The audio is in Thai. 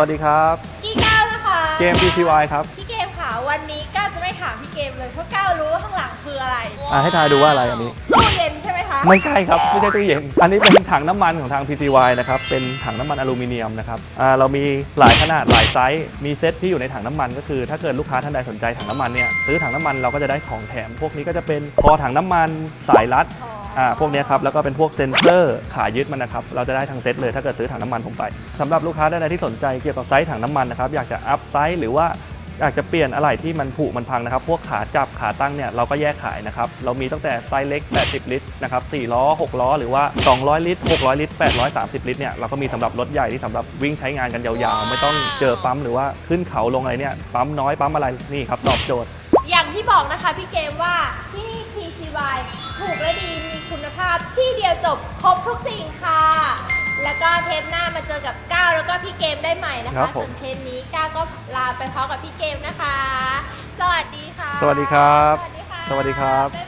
วัสดีครับ พี่ก้าวนะคะเกม PTY ครับ พี่เกมค่ะวันนี้ก้าวจะไม่ถามพี่เกมเลยเพราะก้าวรู้ว่าข้างหลังคืออะไรอะให้ทายดูว่าอะไรอันนี้ ตู้เย็นใช่ไหมคะไม่ใช่ครับ ไม่ใช่ตู้เย็น อันนี้เป็นถังน้ำมันของทาง PTY นะครับ เป็นถังน้ำมันอลูมิเนียมนะครับอ่าเรามีหลายขนาดหลายไซส์ มีเซตที่อยู่ในถังน้ำมัน ก็คือถ้าเกิดลูกค้าท่านใดสนใจถังน้ำมันเนี่ยซื้อถังน้ำมันเราก็จะได้ของแถม พวกนี้ก็จะเป็นคอถังน้ำมันสายรัด อ๋ อ่าพวกนี้ครับแล้วก็เป็นพวกเซนเซอร์ขายึดมันนะครับเราจะได้ทั้งเซตเลยถ้าเกิดซื้อถังน้ำมันผมไปสำหรับลูกค้าท่านใดที่สนใจเกี่ยวกับไซส์ถังน้ำมันนะครับอยากจะอัพไซส์หรือว่าอยากจะเปลี่ยนอะไรที่มันผุมันพังนะครับ พวกขาจับขาตั้งเนี่ยเราก็แยกขายนะครับ เรามีตั้งแต่ไซส์เล็ก 80 ลิตรนะครับ4ล้อ 6 ล้อ หรือว่า 200 ลิตร 600 ลิตร 830 ลิตรเนี่ยเราก็มีสำหรับรถใหญ่ที่สำหรับวิ่งใช้งานกันยาวๆ ไม่ต้องเจอปั๊มหรือว่าขึ้นเขาลงอะไรเนี่ย ปั๊มน้อยปั๊มอะไรนี่ครับตอบโจทย์ อย่างที่บอกนะคะพี่เกมว่าที่นี่ PCY ถูกและดี ที่เดียวจบครบทุกสิ่งค่ะ แล้วก็เทปหน้ามาเจอกับก้าวแล้วก็พี่เกมได้ใหม่นะครัคะบผม ส่วนเทปนี้ก้าวก็ลาไปพร้อมกับพี่เกมนะคะ สวัสดีค่ะ สวัสดีครับ สวัสดีค่ะ สวัสดีครับ บ๊ายบ